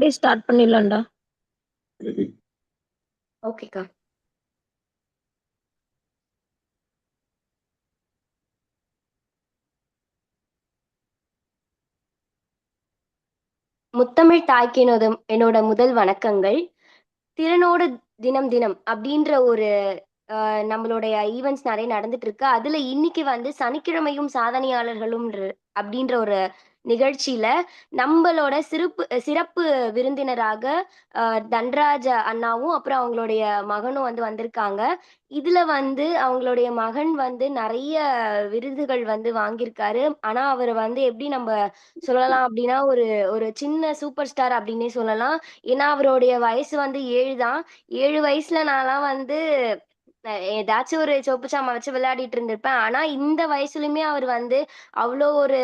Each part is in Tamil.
அப்படியே ஸ்டார்ட் பண்ணிடலாம்டா. ஓகேக்கா. முத்தமிழ் தாய்க்கு என்னோட என்னோட முதல் வணக்கங்கள். திறனோடு தினம் தினம் அப்படின்ற ஒரு நம்மளுடைய ஈவெண்ட்ஸ் நிறைய நடந்துட்டு இருக்கு. அதுல இன்னைக்கு வந்து சனிக்கிழமையும் சாதனையாளர்களும் அப்படின்ற ஒரு நிகழ்ச்சியில நம்மளோட சிறப்பு சிறப்பு விருந்தினராக தன்ராஜ அண்ணாவும் அப்புறம் அவங்களுடைய மகனும் வந்து வந்திருக்காங்க. இதுல வந்து அவங்களுடைய மகன் வந்து நிறைய விருதுகள் வந்து வாங்கியிருக்காரு. ஆனா அவர் வந்து எப்படி நம்ம சொல்லலாம் அப்படின்னா ஒரு ஒரு சின்ன சூப்பர் ஸ்டார் அப்படின்னே சொல்லலாம். ஏன்னா அவருடைய வயசு வந்து ஏழு தான். ஏழு வயசுல நான்லாம் வந்து ஏதாச்சும் ஒரு சொப்பு சாமான் வச்சு விளையாடிட்டு இருந்திருப்பேன். ஆனா இந்த வயசுலயுமே அவர் வந்து அவ்வளோ ஒரு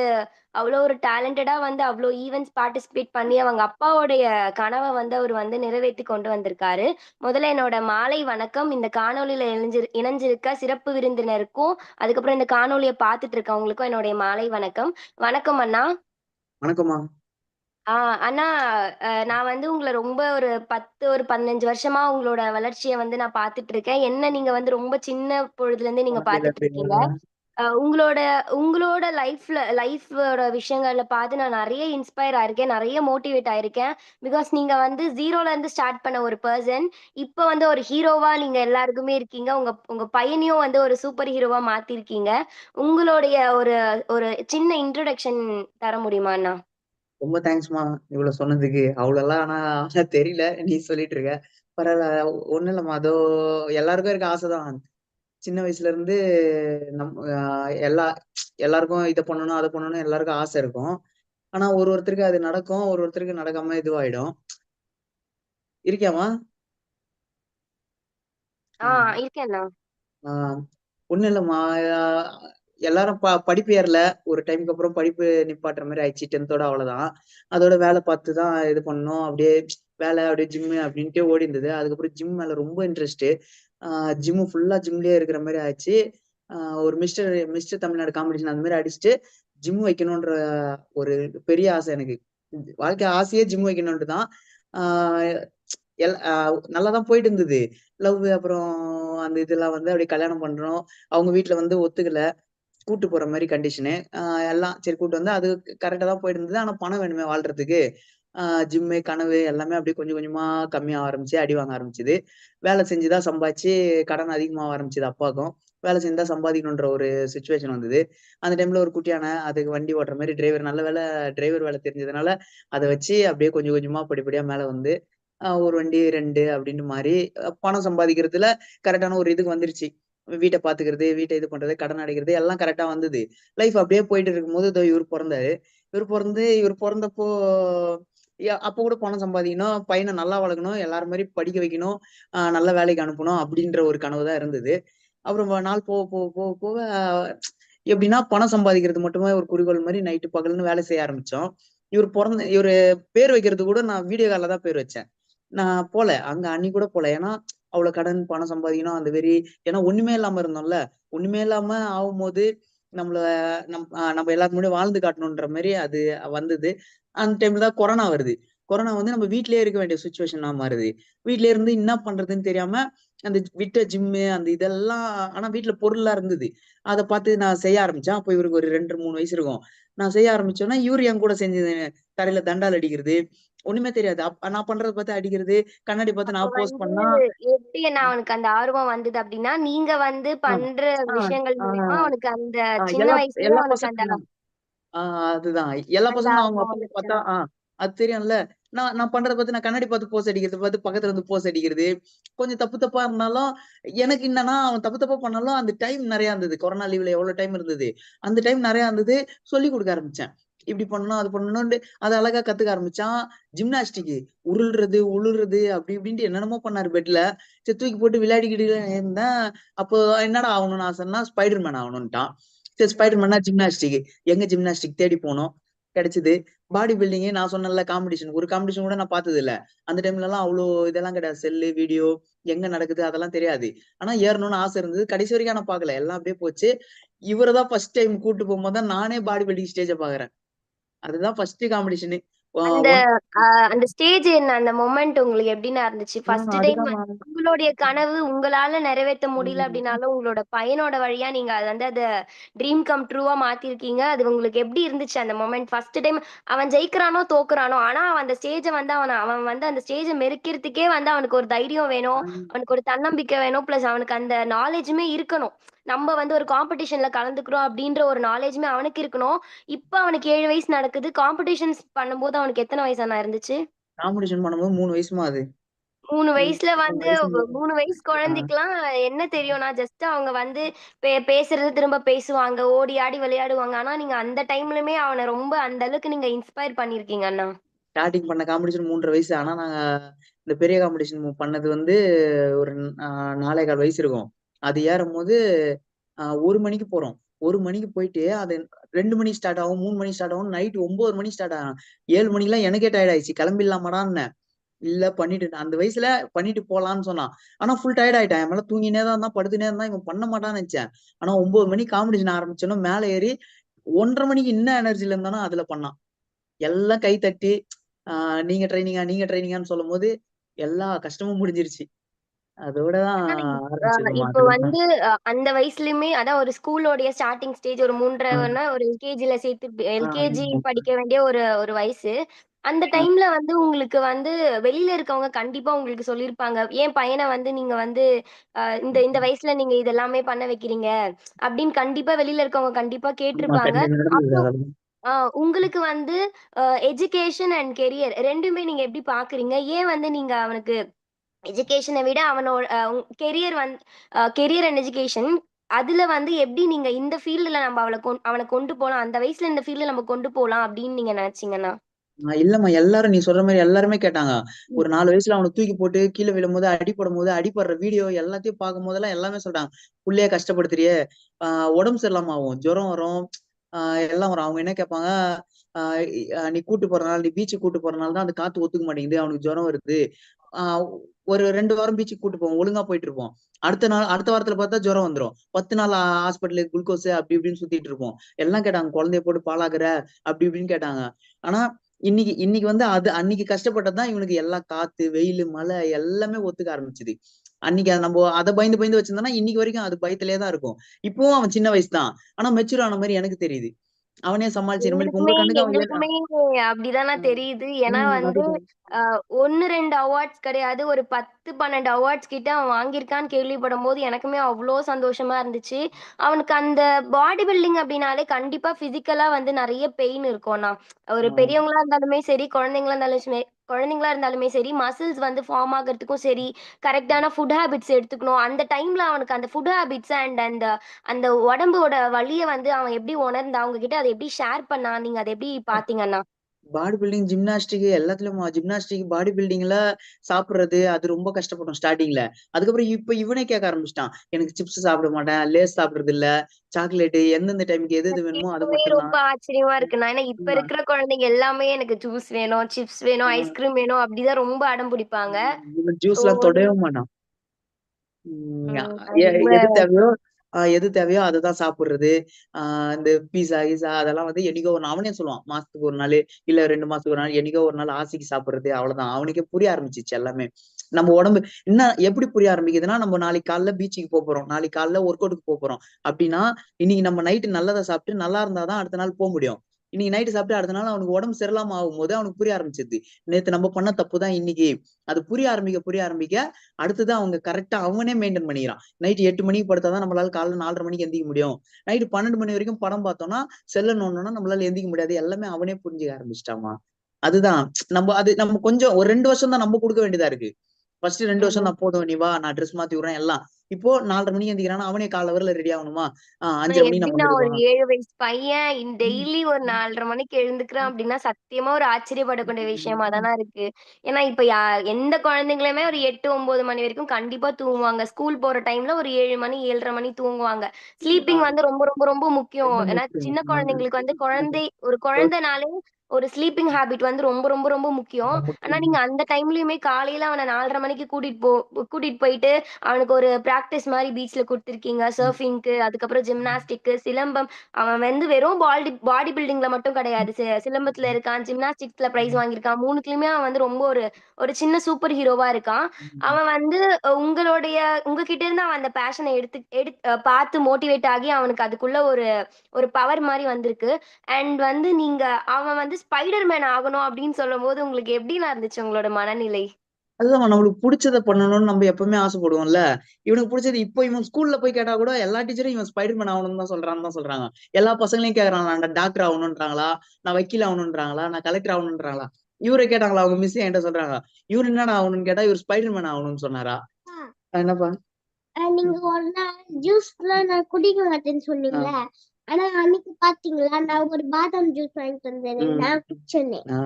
அவ்வளோ ஒரு டேலண்டடா வந்து அவ்வளோ ஈவெண்ட்ஸ் பார்ட்டிசிபேட் பண்ணி அவங்க அப்பாவுடைய கனவை வந்து அவர் வந்து நிறைவேற்றி கொண்டு வந்திருக்காரு. முதல்ல என்னோட மாலை வணக்கம். இந்த காணொலியில இணைஞ்சி இணைஞ்சிருக்க சிறப்பு விருந்தினருக்கும் அதுக்கப்புறம் இந்த காணொலியை பார்த்துட்டு இருக்கவங்களுக்கும் என்னுடைய மாலை வணக்கம். வணக்கம் அண்ணா. வணக்கம்மா. ஆஹ் அண்ணா அஹ் நான் வந்து உங்களை ரொம்ப ஒரு பத்து ஒரு பதினஞ்சு வருஷமா உங்களோட வளர்ச்சியை வந்து நான் பார்த்துட்டு இருக்கேன் என்ன நீங்க வந்து ரொம்ப சின்ன பொழுதுல இருந்தே நீங்க பார்த்துட்டு இருக்கீங்க அஹ் உங்களோட உங்களோட லைஃப்ல லைஃபோட விஷயங்கள்ல பார்த்து நான் நிறைய இன்ஸ்பயர் ஆயிருக்கேன் நிறைய மோட்டிவேட் ஆயிருக்கேன். பிகாஸ் நீங்க வந்து ஜீரோல இருந்து ஸ்டார்ட் பண்ண ஒரு பர்சன் இப்போ வந்து ஒரு ஹீரோவா நீங்க எல்லாருக்குமே இருக்கீங்க. உங்க உங்க பையனையும் வந்து ஒரு சூப்பர் ஹீரோவா மாத்திருக்கீங்க. உங்களுடைய ஒரு ஒரு சின்ன இன்ட்ரோடக்ஷன் தர முடியுமா அண்ணா? ரொம்ப தேங்க்ஸ்மா இவ்வளவு சொன்னதுக்கு. அவ்வளோலாம் ஆனா தெரியல. நீ சொல்லிட்டு இருக்க. பரவாயில்ல. ஒண்ணும் இல்லம்மா. அதோ எல்லாருக்கும் இருக்க ஆசைதான். சின்ன வயசுல இருந்து நம் எல்லா எல்லாருக்கும் இதை பண்ணணும் அதை பண்ணணும் எல்லாருக்கும் ஆசை இருக்கும். ஆனா ஒரு ஒருத்தருக்கு அது நடக்கும். ஒரு ஒருத்தருக்கு நடக்காம இதுவாயிடும். இருக்கியாமா ஆஹ் ஒண்ணும் இல்லம்மா. எல்லாரும் ப படிப்பு ஏறல. ஒரு டைமுக்கு அப்புறம் படிப்பு நிப்பாட்டுற மாதிரி ஆயிடுச்சு. டென்த்தோட அவ்வளவுதான். அதோட வேலை பார்த்து தான் இது பண்ணோம் அப்படியே வேலை அப்படியே ஜிம்மு அப்படின்ட்டு ஓடி இருந்தது. அதுக்கப்புறம் ஜிம் மேல ரொம்ப இன்ட்ரெஸ்ட் ஜிம்மு ஃபுல்லா ஜிம்லயே இருக்கிற மாதிரி ஆயிடுச்சு. ஒரு மிஸ்டர் மிஸ்டர் தமிழ்நாடு காம்படிஷன் அந்த மாதிரி அடிச்சுட்டு ஜிம் வைக்கணும்ன்ற ஒரு பெரிய ஆசை எனக்கு. வாழ்க்கை ஆசையே ஜிம் வைக்கணும்ட்டு தான் எல் நல்லா தான் போயிட்டு இருந்தது. லவ் அப்புறம் அந்த இதெல்லாம் வந்து அப்படியே கல்யாணம் பண்றோம். அவங்க வீட்டுல வந்து ஒத்துக்கல. கூட்டு போற மாதிரி கண்டிஷனு எல்லாம் சரி கூட்டு வந்து அது கரெக்டா தான் போயிட்டு இருந்தது ஆனா பணம் வேணுமே வாழ்றதுக்கு. ஆஹ் ஜிம்மு கனவு எல்லாமே அப்படியே கொஞ்சம் கொஞ்சமா கம்மியாக ஆரம்பிச்சு அடி வாங்க ஆரம்பிச்சுது. வேலை செஞ்சுதான் சம்பாதிச்சு கடன் அதிகமாக ஆரம்பிச்சது அப்பாவுக்கும். வேலை செஞ்சுதான் சம்பாதிக்கணுன்ற ஒரு சுச்சுவேஷன் வந்தது. அந்த டைம்ல ஒரு குட்டியான அதுக்கு வண்டி ஓட்டுற மாதிரி டிரைவர் நல்ல வேலை டிரைவர் வேலை தெரிஞ்சதுனால அதை வச்சு அப்படியே கொஞ்சம் கொஞ்சமா படிப்படியா மேல வந்து ஒரு வண்டி ரெண்டு அப்படின்னு மாதிரி பணம் சம்பாதிக்கிறதுல கரெக்டான ஒரு இதுக்கு வந்துருச்சு. வீட்டை பாத்துக்கிறது வீட்டை இது பண்றது கடன் அடைக்கிறது எல்லாம் கரெக்டா வந்தது. லைஃப் அப்படியே போயிட்டு இருக்கும்போது இதோ இவர் பிறந்தாரு. இவர் பிறந்து இவர் பிறந்தப்போ அப்போ கூட பணம் சம்பாதிக்கணும் பையனை நல்லா வளர்க்கணும் எல்லாரும் மாதிரி படிக்க வைக்கணும் நல்ல வேலைக்கு அனுப்பணும் அப்படின்ற ஒரு கனவு தான் இருந்தது. அப்புறம் நாள் போக போக போக போக எப்படின்னா பணம் சம்பாதிக்கிறது மட்டுமே ஒரு குறிக்கோள் மாதிரி நைட்டு பகல்னு வேலை செய்ய ஆரம்பிச்சோம். இவர் பிறந்த இவர் பேர் வைக்கிறது கூட நான் வீடியோ காலில் தான் பேர் வச்சேன். நான் போல அங்க அன்னி கூட போல. ஏன்னா அவ்வளவு கடன் பணம் சம்பாதிக்கணும் அந்த வெறி ஏன்னா ஒண்ணுமே இல்லாம இருந்தோம்ல. ஒண்ணுமே இல்லாம ஆகும்போது நம்மள நம் நம்ம எல்லாத்துக்கு முன்னாடி வாழ்ந்து காட்டணுன்ற மாதிரி அது வந்தது. அந்த டைம்ல தான் கொரோனா வருது. கொரோனா வந்து நம்ம வீட்லயே இருக்க வேண்டிய சுச்சுவேஷனா மாறுது. வீட்லயே இருந்து என்ன பண்றதுன்னு தெரியாம அந்த விட்ட ஜிம்மு அந்த இதெல்லாம் ஆனா வீட்ல பொருள்லாம் இருந்தது. அதை பார்த்து நான் செய்ய ஆரம்பிச்சேன். அப்போ இவருக்கு ஒரு ரெண்டு மூணு வயசு இருக்கும். நான் செய்ய ஆரம்பிச்சோன்னா இவரு என் கூட செஞ்சது தரையில தண்டால் அடிக்கிறது. ஒண்ணுமே தெரியாது. அப்ப நான் பண்றத பார்த்து அடிக்கிறது. கண்ணாடி பார்த்து நான் அப்ப போஸ்ட் பண்ணா எப்படி நான் அவனுக்கு அந்த ஆர்வம் வந்தது அப்படின்னா நீங்க வந்து பண்ற விஷயங்கள் மூலியமா ஆஹ் அவனுக்கு அந்த சின்ன ஆஹ் அதுதான். எல்லா பசங்களும் அவங்க வந்துருச்சு பார்த்தா ஆஹ் அது தெரியும்ல. நான் நான் பண்றத பார்த்து நான் கண்ணாடி பார்த்து போஸ் அடிக்கிறது பார்த்து பக்கத்துல இருந்து போஸ் அடிக்கிறது. கொஞ்சம் தப்பு தப்பா இருந்தாலும் எனக்கு என்னன்னா அவன் தப்பு தப்பா பண்ணாலும் அந்த டைம் நிறைய இருந்தது. கொரோனா லீவ்ல எவ்வளவு டைம் இருந்தது? அந்த டைம் நிறைய இருந்தது. சொல்லி கொடுக்க ஆரம்பிச்சேன். இப்படி பண்ணணும் அது பண்ணணும்னு அதை அழகா கத்துக்க ஆரம்பிச்சான். ஜிம்னாஸ்டிக் உருள்றது உளுறது அப்படி இப்படின்ட்டு என்னென்னமோ பண்ணாரு பெட்ல சரி தூக்கி போட்டு விளையாடிக்கிட்டு இருந்தேன். அப்போ என்னடா ஆகணும்னு ஆசைன்னா ஸ்பைடர்மேன் ஆகணும்ட்டான் சரி ஸ்பைடர்மேனா ஜிம்னாஸ்டிக் எங்க ஜிம்னாஸ்டிக் தேடி போனோம். கிடைச்சது. பாடி பில்டிங்கே நான் சொன்னல காம்படிஷன் ஒரு காம்படிஷன் கூட நான் பார்த்தது இல்ல அந்த டைம்ல எல்லாம் அவ்வளோ இதெல்லாம் கிடையாது. செல்லு வீடியோ எங்க நடக்குது அதெல்லாம் தெரியாது. ஆனா ஏறணும்னு ஆசை இருந்தது. கடைசி வரைக்கும் நான் பார்க்கல. எல்லாம் அப்படியே போச்சு. இவரை தான் ஃபர்ஸ்ட் டைம் கூட்டு போகும்போது தான் நானே பாடி பில்டிங் ஸ்டேஜை பாக்குறேன் அதுதான் ஃபர்ஸ்ட் காம்படிஷனு அந்த அந்த ஸ்டேஜ் என்ன? அந்த மொமெண்ட் உங்களுக்கு எப்படிண்ணா இருந்துச்சு? First time. உங்களுடைய கனவு உங்களால நிறைவேத்த முடியல. அப்படின்னாலும், உங்களோட பையனோட வழியா நீங்க அத வந்து அத ட்ரீம் கம் ட்ரூவா மாத்தியிருக்கீங்க. அது உங்களுக்கு எப்படி இருந்துச்சு அந்த மொமெண்ட்? ஃபர்ஸ்ட் டைம் அவன் ஜெயிக்கிறானோ, தோக்குறானோ, ஆனா அவன் அந்த ஸ்டேஜ வந்து அவன அவன் வந்து அந்த ஸ்டேஜ மெரிக்கிறதுக்கே வந்து அவனுக்கு ஒரு தைரியம் வேணும். அவனுக்கு ஒரு தன்னம்பிக்கை வேணும். பிளஸ் அவனுக்கு அந்த நாலேட்ஜுமே இருக்கணும். நம்ம வந்து ஒரு காம்படிஷன்ல கலந்துக்கிறோம் அப்படின்ற ஒரு நாலேட்ஜுமே அவனுக்கு இருக்கணும். இப்ப அவனுக்கு 7 வயசு நடக்குது. காம்படிஷன்ஸ் பண்ணும்போது அவனுக்கு எத்தன வயசு அண்ணா இருந்துச்சு? காம்படிஷன் பண்ணும்போது 3 வயசும்மா அது. 3 ம். வயசுல 3 வந்து 3 வயசு ஆ. குழந்தைக்கலாம் என்ன தெரியும்னா, ஜஸ்ட் அவங்க வந்து பேசுறது திரும்ப பேசுவாங்க. ஓடி ஆடி விளையாடுவாங்க. ஆனா நீங்க அந்த டைம்லயுமே அவன ரொம்ப அந்த அளவுக்கு நீங்க இன்ஸ்பயர் பண்ணியிருக்கீங்க அண்ணா. ஸ்டார்ட்டிங் பண்ண காம்படிஷன் 3 1/2 வயசு. ஆனா நாங்க இந்த பெரிய காம்படிஷன் பண்ணது வந்து ஒரு 4 1/4 வயசு இருக்கும். அது ஏறும் போது ஒரு மணிக்கு போறோம். ஒரு மணிக்கு போயிட்டு அது ரெண்டு மணிக்கு ஸ்டார்ட் ஆகும், மூணு மணிக்கு ஸ்டார்ட் ஆகும். நைட் ஒன்பது மணிக்கு ஸ்டார்ட் ஆகும். ஏழு மணிக்கெல்லாம் எனக்கே டயர்ட் ஆயிடுச்சு. கிளம்பிடலாமாடான்னேன். இல்ல பண்ணிட்டு அந்த வயசுல பண்ணிட்டு போலான்னு சொன்னான். ஆனா ஃபுல் டயர்ட் ஆயிட்டேன். என் மேல தூங்கினே தான் இருந்தான், படுத்துனே இருந்தா இவன் பண்ண மாட்டான்னு நினைச்சேன் ஆனா ஒன்பது மணிக்கு காம்படிஷன் ஆரம்பிச்சோனே மேல ஏறி 1 1/2 மணிக்கு என்ன எனர்ஜில இருந்தானோ அதுல பண்ணான். எல்லாம் கை தட்டி, ஆஹ் நீங்க ட்ரைனிங்கா நீங்க ட்ரைனிங்கான்னு சொல்லும் போது எல்லா கஷ்டமும் முடிஞ்சிருச்சு. அதோட இப்ப. வந்து அந்த வயசுலயுமே அதான் ஒரு ஸ்கூலோடைய ஸ்டார்ட்டிங் ஸ்டேஜ் ஒரு 3 ஆ. 1/2ன்னா ஒரு எல்கேஜில சேர்த்து. எல்கேஜி படிக்க வேண்டிய ஒரு ஒரு வயசு. அந்த. டைம்ல வந்து உங்களுக்கு வந்து வெளியில இருக்கவங்க கண்டிப்பா உங்களுக்கு சொல்லியிருப்பாங்க. ஏன் பையன வந்து நீங்க வந்து இந்த இந்த வயசுல நீங்க இது எல்லாமே பண்ண வைக்கிறீங்க. அப்படின்னு கண்டிப்பா வெளியில இருக்கவங்க கண்டிப்பா. கேட்டிருப்பாங்க. உங்களுக்கு வந்து எஜுகேஷன் அண்ட் கெரியர் 2மே நீங்க எப்படி பார்க்குறீங்க? ஏன் வந்து நீங்க அவனுக்கு எஜுகேஷன விட அவனோட கெரியர் வந்து கெரியர் அண்ட் எஜுகேஷன் அதுல வந்து எப்படி நீங்க இந்த ஃபீல்டுல நம்ம அவள அவன கொண்டு போலாம். அந்த வயசுல இந்த ஃபீல்ட்ல நம்ம கொண்டு போலாம் அப்படின்னு நீங்க நினைச்சீங்கண்ணா? ஆ இல்லம்மா. எல்லாரும் நீ சொல்ற மாரி எல்லாருமே கேட்டாங்க. ஒரு 4 வயசுல அவன தூக்கி போட்டு கீழ விழும்போது, அடிபடும்போது, அடிபடுற வீடியோ எல்லாத்தையும் பார்க்கும்போதெல்லாம் எல்லாமே சொல்றாங்க. புள்ளைய கஷ்டப்படுத்துறியே! ஆ உடம்பு சரியில்லாம ஆகும். ஜுரம் வரும். ஆ எல்லாம் வரும். அவங்க என்ன கேட்பாங்க, நீ கூட்டு போறனால, நீ பீச்சுக்கு கூட்டு போறனால தான் அந்த காத்து ஒத்துக்க மாட்டேங்குது. அவனுக்கு ஜுரம் வருது. ஒரு ரெண்டு வாரம் பீச்சுக்கு கூட்டு போவோம். ஒழுங்கா போயிட்டு இருப்போம். அடுத்த நாள் அடுத்த வாரத்துல பார்த்தா ஜுரம் வந்துரும். 10 நாள் ஹாஸ்பிட்டலுக்கு குளுக்கோஸ் குளுக்கோஸு அப்படி இப்படின்னு சுத்திட்டு இருப்போம். எல்லாம் கேட்டாங்க. குழந்தைய போட்டு பாலாகிற அப்படி இப்படின்னு கேட்டாங்க. ஆனா இன்னைக்கு இன்னைக்கு வந்து அது அன்னைக்கு கஷ்டப்பட்டதுதான் இவனுக்கு எல்லாம் காத்து, வெயில் மழை எல்லாமே ஒத்துக்க ஆரம்பிச்சது. அன்னைக்கு அதை நம்ம அதை பயந்து பயந்து வச்சிருந்தோம்னா, இன்னைக்கு வரைக்கும் அது பயத்திலேயே தான் இருக்கும். இப்பவும் அவன் சின்ன வயசு தான். ஆனா மெச்சூர் ஆன மாதிரி எனக்கு தெரியுது. அவனே ம். தெரியுது. ஏன்னா. வந்து 1, 2 அவார்ட்ஸ் கிடையாது. ஒரு 10, 12 அவார்ட்ஸ் கிட்ட அவன் வாங்கியிருக்கான்னு கேள்விப்படும்போது எனக்குமே அவ்ளோ சந்தோஷமா இருந்துச்சு. அவனுக்கு அந்த பாடி பில்டிங் அப்படின்னாலே கண்டிப்பா பிசிக்கலா வந்து நெறைய பெயின் இருக்கும்ண்ணா. ஒரு. பெரியவங்களா இருந்தாலுமே சரி, குழந்தைங்களா இருந்தாலும் குழந்தைங்களா இருந்தாலுமே சரி, மசில்ஸ் வந்து ஃபார்ம் ஆகுறதுக்கும் சரி, கரெக்ட்டான ஃபுட் ஹேபிட்ஸ் எடுத்துக்கணும். அந்த டைம்ல அவனுக்கு அந்த ஃபுட் ஹேபிட்ஸ் அண்ட் அந்த அந்த உடம்போட வலிய வந்து அவன் எப்படி உணர்ந்தான்? உங்ககிட்ட அத எப்படி ஷேர் பண்ணான்? நீங்க அத எப்படி பார்த்தீங்க அண்ணா? பாடி பில்டிங், ஜிம்னாஸ்டிக் எல்லாத்துலயுமா ஜிம்னாஸ்டிக், பாடி பில்டிங்ல சாப்பிடுறது அது ரொம்ப கஷ்டப்பட்டோம் ஸ்டார்ட்டிங்ல. அதுக்கப்புறம் இப்ப இவனே கேட்க ஆரம்பிச்சுட்டான். எனக்கு சிப்ஸ் சாப்பிட மாட்டேன், லேஸ் சாப்பிடுறது இல்ல, சாக்லேட்டு எந்தெந்த டைம்க்கு எது எது வேணுமோ அது மட்டும் ரொம்ப. ஆச்சரியமா இருக்குண்ணா. ஏன்னா இப்ப. இருக்கிற குழந்தைங்க எல்லாமே எனக்கு ஜூஸ் வேணும், சிப்ஸ் வேணும். ஐஸ்கிரீம் வேணும் அப்படிதான் ரொம்ப அடம் பிடிப்பாங்க. ம். இவன் ஸோ ஜூஸ்லாம் தொடவே மாட்டான். எது தேவையோ எது தேவையோ அததான் சாப்பிட்றது ஆஹ் இந்த பீஸா, கீஸா அதெல்லாம் வந்து என்னைக்கோ ஒரு அவனே சொல்லுவான். மாசத்துக்கு ஒரு நாள் இல்ல ரெண்டு மாசத்துக்கு ஒரு நாள், என்னைக்கோ ஒரு நாள் ஆசைக்கு சாப்பிடுறது அவ்வளவுதான் அவனுக்கே புரிய ஆரம்பிச்சிச்சு எல்லாமே. நம்ம உடம்பு என்ன எப்படி புரிய ஆரம்பிக்குதுன்னா, நம்ம நாளைக்கு காலைல பீச்சுக்கு போப்போறோம். நாளைக்கு காலைல ஒர்க் அவுட்டுக்கு போறோம் அப்படின்னா, இன்னைக்கு நம்ம நைட்டு நல்லதை சாப்பிட்டு நல்லா இருந்தா தான் அடுத்த நாள் போக முடியும். இன்னைக்கு நைட்டு சாப்பிட்டு அடுத்த நாள் அவனுக்கு உடம்பு சரியில்லாம ஆகும்போது அவனுக்கு புரிய ஆரம்பிச்சது நேத்து நம்ம பண்ண தப்பு தான் இன்னைக்கு. அது புரிய ஆரம்பிக்க, புரிய ஆரம்பிக்க அடுத்தது அவங்க கரெக்டா அவனே மெயின்டெயின் பண்ணிக்கிறான். நைட் எட்டு மணிக்கு படுத்தாதான் நம்மளால காலைல நாலரை மணிக்கு எந்திரிக்க முடியும். நைட் 12 மணி வரைக்கும் படம் பார்த்தோம்னா, செல்ல நோண்டோம்னா நம்மளால எந்திக்க முடியாது. எல்லாமே அவனே புரிஞ்சுக்க ஆரம்பிச்சிட்டாமா அதுதான் நம்ம அது நம்ம கொஞ்சம் ஒரு ரெண்டு வருஷம் தான் நம்ம குடுக்க வேண்டியதா இருக்கு. ஃபர்ஸ்ட் 2 வருஷம். தான் போதும் நீ வா நான் ட்ரெஸ் மாத்தி விடுறேன் எல்லாம். இப்போ 4:30 மணிக்கு எந்திரிக்கிறான்னா, அவனே காலைல வரையில ரெடி ஆகணுமா? ஆ ஆனா 5:30 மணிக்கு நான் எப்படிண்ணா ஒரு. 7 வயசு பையன். டெய்லி ஒரு. 4:30 மணிக்கு எழுந்துக்கிறான். அப்படின்னா, சத்தியமா ஒரு ஆச்சரியப்படக்கூடிய விஷயமா. தான இருக்கு. ஏன்னா இப்ப யா எந்த குழந்தைங்களுமே ஒரு 8, 9 மணி வரைக்கும் கண்டிப்பா தூங்குவாங்க. ஸ்கூல் போற டைம்ல ஒரு 7 மணி, 7:30 மணி தூங்குவாங்க. ஸ்லீப்பிங் வந்து ரொம்ப ரொம்ப ரொம்ப முக்கியம். ஏன்னா. சின்ன. குழந்தைங்களுக்கு வந்து குழந்தை ஒரு குழந்தைனாலே ஒரு ஸ்லீப்பிங் ஹேபிட் வந்து ரொம்ப ரொம்ப ரொம்ப முக்கியம். ஆனா. நீங்க அந்த டைம்லயுமே காலையில அவன 4:30 மணிக்கு கூட்டிட்டு போ கூட்டிட்டு போயிட்டு அவனுக்கு ஒரு பிராக் பிராக்டிஸ் மாரி பீச்ல குடுத்துருக்கீங்க. சர்ஃபிங்க்கு, அதுக்கப்புறம் ஜிம்னாஸ்டிக்கு, சிலம்பம். அவன் வந்து வெறும் பால்டி பாடி பில்டிங்ல மட்டும் கிடையாது. சிலம்பத்துல இருக்கான், ஜிம்னாஸ்டிக்ஸ்ல பிரைஸ் வாங்கியிருக்கான். 3த்துலயுமே அவன் வந்து ரொம்ப ஒரு ஒரு சின்ன சூப்பர் ஹீரோவா இருக்கான். அவன் வந்து உங்களுடைய உங்ககிட்ட இருந்து அவன் அந்த பேஷன எடுத்து எடுத் அ பார்த்து மோட்டிவேட் ஆகி அவனுக்கு அதுக்குள்ள ஒரு ஒரு பவர் மாரி வந்திருக்கு. அண்ட் வந்து நீங்க அவன் வந்து ஸ்பைடர் மேன் ஆகணும் அப்படின்னு சொல்லும்போது உங்களுக்கு எப்படிலாம் இருந்துச்சு உங்களோட மனநிலை? அதுதான் நம்மளுக்கு புடிச்சத பண்ணணும்னு நம்ம எப்பவுமே ஆசைப்படுவோம்ல. இவனுக்கு புடிச்சது இப்போ இவன் ஸ்கூல்ல போய் கேட்டா கூட எல்லா டீச்சரும் இவன் ஸ்பைடர் மேன் ஆகணும்னு தான் சொல்றான்னு தான் சொல்றாங்க. எல்லா பசங்களையும் கேட்கறான். நான் டாக்டர் ஆகணுன்றாங்களா? நான் வக்கீல் ஆகணுன்றாங்களா? நான் கலெக்டர் ஆகணுன்றாங்களா? இவர கேட்டாங்களா அவங்க மிஸ் என்கிட்ட சொல்றாங்க. இவரு என்னடா ஆகணும்னு கேட்டா, இவரு ஸ்பைடர் மேன் ஆகணும்னு சொன்னாரா? ஆ. என்னப்பா? நீங்க ஒரு நாள் ஜூஸ்லாம் நான் குடிக்க மாட்டேன்னு ஆ. ஆனா அன்னைக்கு பார்த்தீங்களா, நான் ஒரு பாதாம் ஜூஸ் வாங்கிட்டு வந்தேனே. நான் குடிச்சேனே. ஆ.